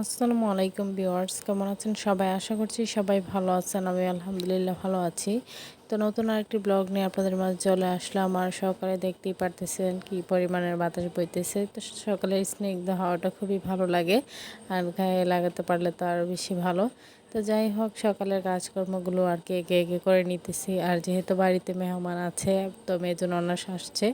আসসালামু আলাইকুম ভিউয়ার্স, কেমন আছেন সবাই? আশা করছি সবাই ভালো আছেন আমি আলহামদুলিল্লাহ ভালো আছি। তো নতুন আরেকটি ব্লগ নিয়ে আপনাদের মাঝে চলে আসলাম। আর সকালে দেখতেই পারতেছেন কি পরিমাণের বাতাস বইতেছে। তো সকালে স্নিগ্ধ হাওয়াটা খুবই ভালো লাগে, আর গায়ে লাগাতে পারলে তো আরও বেশি ভালো। তো যাই হোক, সকালের কাজকর্মগুলো আর কি এগে এগে করে নিতেছি। আর যেহেতু বাড়িতে মেহমান আছে, তো মেজন অনার্স আসছে।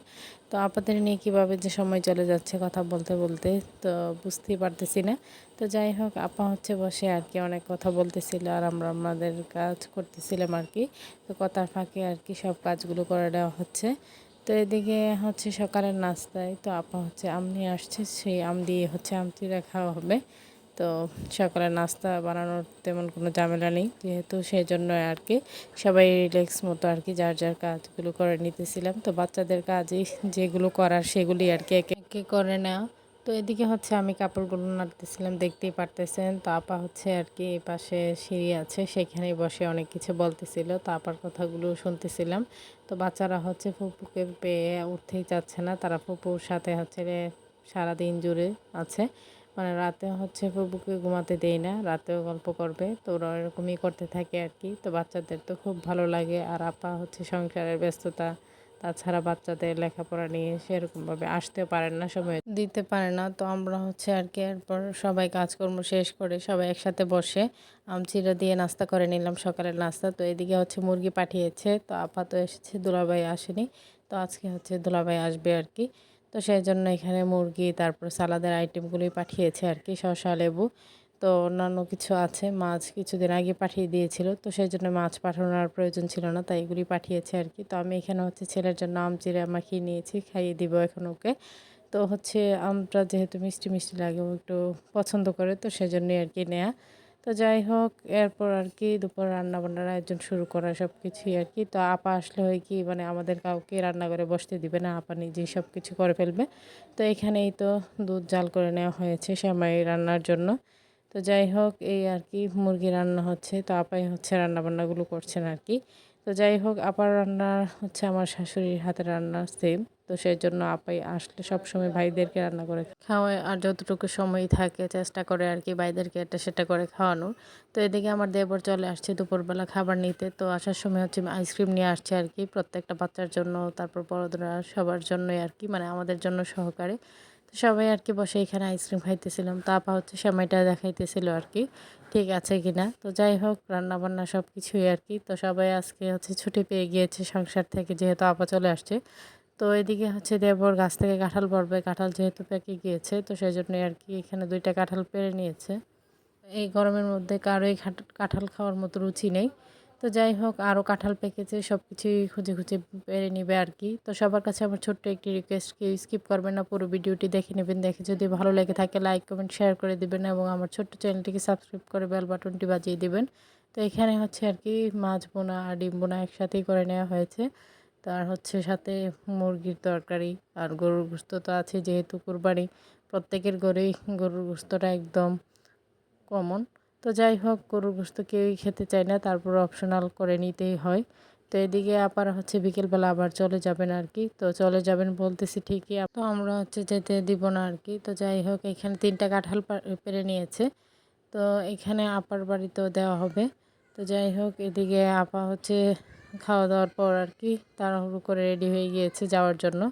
তো আপাতত নিয়ে কীভাবে যে সময় চলে যাচ্ছে কথা বলতে বলতে তো বুঝতেই পারতেছি না। তো যাই হোক, আপা হচ্ছে বসে আর কি অনেক কথা বলতেছিল আর আমরা আমাদের কাজ করতেছিলাম আর কি। তো কথার ফাঁকে আর কি সব কাজগুলো করে দেওয়া হচ্ছে। তো এদিকে হচ্ছে সকালের নাস্তায়, তো আপা হচ্ছে আম নিয়ে আসছে, সেই আম দিয়ে হচ্ছে আমচিরা খাওয়া হবে। তো সকালে নাস্তা বানানোর তেমন কোনো ঝামেলা নেই, যেহেতু সেই জন্য আর কি সবাই রিল্যাক্স মতো আর কি যার যার কাজগুলো করে নিতেছিলাম। তো বাচ্চাদের কাজই যেগুলো করার সেগুলি আর কি একে একে করে না তো এদিকে হচ্ছে আমি কাপড়গুলো নাড়তেছিলাম, দেখতেই পারতেছেন। তো আপা হচ্ছে আর কি পাশে সিঁড়ি আছে, সেখানে বসে অনেক কিছু বলতেছিল। তো আপার কথাগুলো শুনতেছিলাম। তো বাচ্চারা হচ্ছে ফুপুকে পেয়ে উঠতেই চাচ্ছে না, তারা ফুপুর সাথে হচ্ছে সারাদিন জুড়ে আছে। মানে রাতে হচ্ছে প্রভুকে ঘুমাতে দেই না, রাতেও গল্প করবে। তো ওরা এরকমই করতে থাকে আর কি। তো বাচ্চাদের তো খুব ভালো লাগে। আর আপা হচ্ছে সংসারের ব্যস্ততা, তাছাড়া বাচ্চাদের লেখাপড়া নিয়ে সেরকমভাবে আসতেও পারেন না, সময় দিতে পারে না। তো আমরা হচ্ছে আর কি, এরপর সবাই কাজকর্ম শেষ করে সবাই একসাথে বসে আমচিরা দিয়ে নাস্তা করে নিলাম সকালের নাস্তা। তো এদিকে হচ্ছে মুরগি পাঠিয়েছে। তো আপা তো এসেছে, দুলাভাই আসেনি। তো আজকে হচ্ছে দুলাভাই আসবে আর কি। তো সেই জন্য এখানে মুরগি, তারপর সালাদের আইটেমগুলোই পাঠিয়েছে আর কি, শসা, লেবু। তো অন্যান্য কিছু আছে, মাছ কিছুদিন আগে পাঠিয়ে দিয়েছিল, তো সেই জন্য মাছ পাঠানোর প্রয়োজন ছিল না, তাই এগুলি পাঠিয়েছে আর কি। তো আমি এখানে হচ্ছে ছেলের জন্য আম চিড়ে মাখিয়ে নিয়েছি, খাইয়ে দিব এখন ওকে। তো হচ্ছে আমটা যেহেতু মিষ্টি মিষ্টি লাগে একটু পছন্দ করে, তো সেজন্যই আর কি নেয়া। তো যাই হোক, এরপর আর কি দুপুর রান্নাবান্নার আয়োজন শুরু করা সব কিছুই আর কি। তো আপা আসলে হয় কি মানে আমাদের কাউকে রান্না করে বসতে দিবে না, আপা নিজেই সব কিছু করে ফেলবে। তো এখানেই তো দুধ জাল করে নেওয়া হয়েছে সেমাই রান্নার জন্য। তো যাই হোক, এই আর কি মুরগি রান্না হচ্ছে। তো আপাই হচ্ছে রান্নাবান্নাগুলো করছেন আর কি। তো যাই হোক, আপার রান্না হচ্ছে আমার শাশুড়ির হাতে রান্না সেম তো সেই জন্য আপাই আসলে সব সময় ভাইদেরকে রান্না করে খাওয়ায় আর যতটুকু সময় থাকে, চেষ্টা করে আর কি ভাইদেরকে এটা সেটা করে খাওয়ানোর তো এদিকে আমার দেবর চলে আসছে দুপুরবেলা খাবার নিতে। তো আসার সময় হচ্ছে আইসক্রিম নিয়ে আসছে আর কি প্রত্যেকটা বাচ্চার জন্য, তারপর বড়দরা সবার জন্যই আর কি মানে আমাদের জন্য সহকারে। সবাই আর কি বসে এখানে আইসক্রিম খাইতেছিলাম। তো আপা হচ্ছে সময়টা দেখাইতেছিল আর কি, ঠিক আছে কিনা? তো যাই হোক রান্না বান্না সব কিছুই আর কি। তো সবাই আজকে হচ্ছে ছুটি পেয়ে গিয়েছে সংসার থেকে, যেহেতু আপা চলে আসছে। তো এদিকে হচ্ছে দেবর গাছ থেকে কাঁঠাল পড়বে। কাঁঠাল যেহেতু পেকে গিয়েছে, তো সেই জন্যই আর কি এখানে দুইটা কাঁঠাল পেরে নিয়েছে। এই গরমের মধ্যে কারোই কাঁঠাল খাওয়ার মতো রুচি নেই। তো যাই হোক আরও কাঁঠাল পেকেছে সব কিছুই খুঁজে খুঁজে পেরে নেবে আর কি। তো সবার কাছে আমার ছোট্ট একটি রিকোয়েস্ট কেউ স্কিপ করবেন না, পুরো ভিডিওটি দেখে নেবেন। দেখে যদি ভালো লেগে থাকে লাইক কমেন্ট শেয়ার করে দেবেন এবং আমার ছোট্ট চ্যানেলটিকে সাবস্ক্রাইব করে বেল বাটনটি বাজিয়ে দেবেন। তো এখানে হচ্ছে আর কি, মাছ বোনা আর ডিম বোনা একসাথেই করে নেওয়া হয়েছে। তার হচ্ছে সাথে মুরগির তরকারি আর গরুর গোস্ত তো আছে, যেহেতু কুরবানি। প্রত্যেকের ঘরেই গরুর গোস্তটা একদম কমন তো যাই হোক, গরুর গোস্ত কেউই খেতে চায় না, তারপর অপশনাল করে নিতেই হয়। তো এদিকে আবার হচ্ছে বিকেলবেলা আবার চলে যাবেন আর কি তো চলে যাবেন বলতেছি ঠিকই, তো আমরা হচ্ছে যেতে দিব না আর কি তো যাই হোক, এখানে তিনটা কাঁঠাল পেরে নিয়েছে। তো এখানে আপার বাড়িতেও দেওয়া হবে। তো যাই হোক, এদিকে আপা হচ্ছে খাওয়া দাওয়ার পর আর কি তাড়াহুড়ো করে রেডি হয়ে গিয়েছে যাওয়ার জন্য।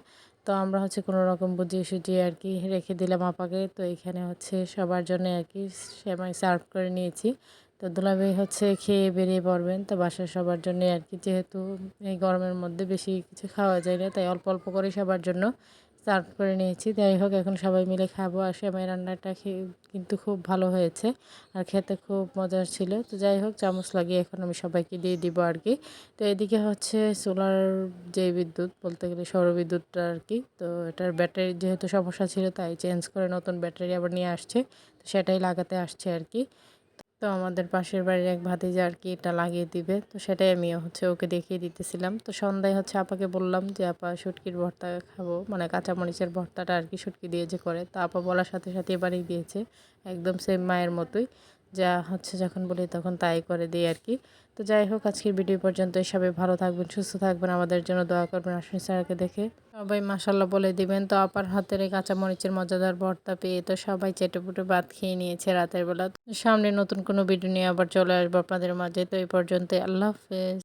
তো আমরা হচ্ছে কোনো রকম বুঝিয়ে সুজিয়ে আর কি রেখে দিলাম আপাকে। তো এখানে হচ্ছে সবার জন্য আর কি সেমাই সার্ভ করে নিয়েছি। তো দুলাভাই হচ্ছে খেয়ে বেরিয়ে পড়বেন। তো বাসার সবার জন্য আর কি, যেহেতু এই গরমের মধ্যে বেশি কিছু খাওয়া যায় না, তাই অল্প অল্প করে সবার জন্য সার্ভ করে নিয়েছি। যাই হোক, এখন সবাই মিলে খাব আর সেমাই রান্নাটা কিন্তু খুব ভালো হয়েছে আর খেতে খুব মজার ছিল। তো যাই হোক, চামচ লাগিয়ে এখন আমি সবাইকে দিয়ে দিব আর কি। তো এদিকে হচ্ছে সোলার যে বিদ্যুৎ, বলতে গেলে সৌরবিদ্যুৎটা আর কি, তো এটার ব্যাটারি যেহেতু সমস্যা ছিল, তাই চেঞ্জ করে নতুন ব্যাটারি আবার নিয়ে আসছে, তো সেটাই লাগাতে আসছে আর কি। তো আমাদের পাশের বাড়ির এক ভাতিজা আর কি এটা লাগিয়ে দিবে। তো সেটাই আমি হচ্ছে ওকে দেখিয়ে দিতেছিলাম। তো সন্ধ্যায় হচ্ছে আপাকে বললাম যে, আপা, শুটকির ভর্তা খাব। মানে কাঁচামরিচের ভর্তাটা আর কি শুটকি দিয়ে যে করে। তো আপা বলার সাথে সাথে বানিয়ে দিয়েছে। একদম সেম মায়ের মতোই। যা হচ্ছে যখন বলি তখন তাই করে দিই আর কি। তো যাই হোক, আজকের ভিডিও পর্যন্ত সবাই ভালো থাকবেন, সুস্থ থাকবেন। আমাদের জন্য দোয়া করবেন আশ্বিন স্যারকে দেখে। সবাই মাসাল্লাহ বলে দিবেন, তো আপার হাতের এই কাঁচামরিচের মজাদার ভর্তা পেয়ে তো সবাই চেটেপুটে ভাত খেয়ে নিয়েছে রাতের বেলা। সামনে নতুন কোনো ভিডিও নিয়ে আবার চলে আসব আপনাদের মাঝে। তো এই পর্যন্ত আল্লাহ হাফেজ।